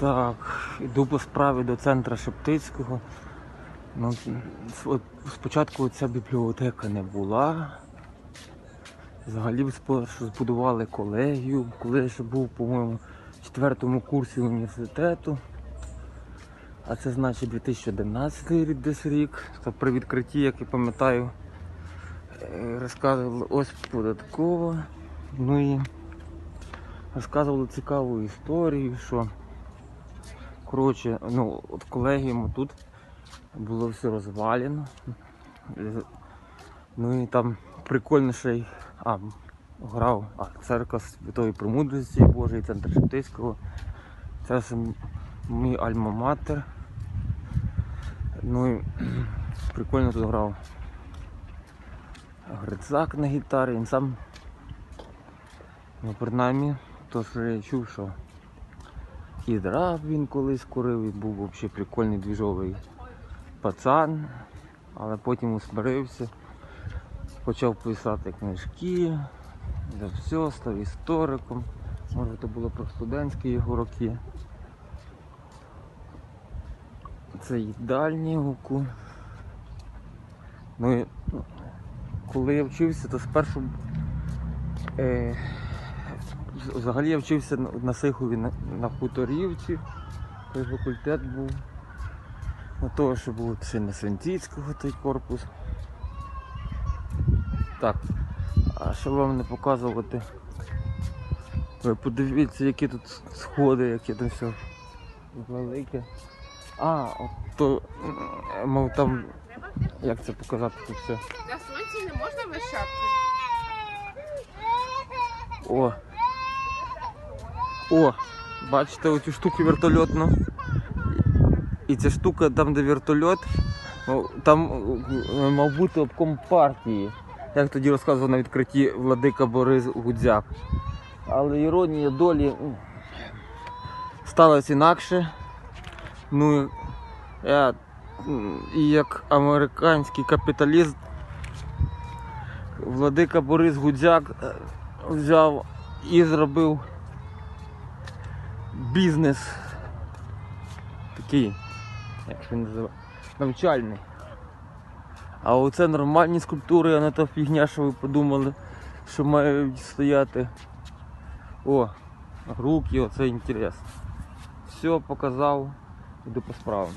Так, йду по справі до центра Шептицького. Ну, спочатку ця бібліотека не була. Взагалі збудували колегію, коли я ще був, по-моєму, в четвертому курсі університету. А це значить 2011 рік десь рік. Та при відкритті, як я пам'ятаю, е, розказували ось податкова. Ну і розказували цікаву історію, що коротше, ну, от колегіуму тут було все розвалено. Ну і там прикольніший а, грав а, церква Святої Премудрості Божої, центр Шептицького. Це мій альма-матер. Ну і прикольно тут грав Грицак на гітарі, він сам, ну принаймні, то що я чув, що і драп він колись курив, і був взагалі прикольний двіжовий пацан, але потім усмирився, почав писати книжки, за все, став істориком. Може це було про студентські його роки. Це їдальні гуку. Ну і ну, коли я вчився, то спершу е, взагалі я вчився на, Сихові на, на хуторівці, той факультет був. На того, що був ще на Свинціцького той корпус. Так, а що вам не показувати? Ви подивіться, які тут сходи, яке там все велике. А, от то, мов там, як це показати тут все. На сонці не можна шапки. О! О! Бачите оцю штуку вертольотну? І ця штука там, де вертольот, там мав бути обком партії. Як тоді розказував на відкритті владика Борис Гудзяк. Але іронія долі сталося інакше. Ну я і як американський капіталіст Владика Борис Гудзяк е, взяв і зробив бізнес такий, як він називає, навчальний. А оце нормальні скульптури, а не та фігня, що ви подумали, що мають стояти. О, руки, оце інтересно. Все показав, іду по справам.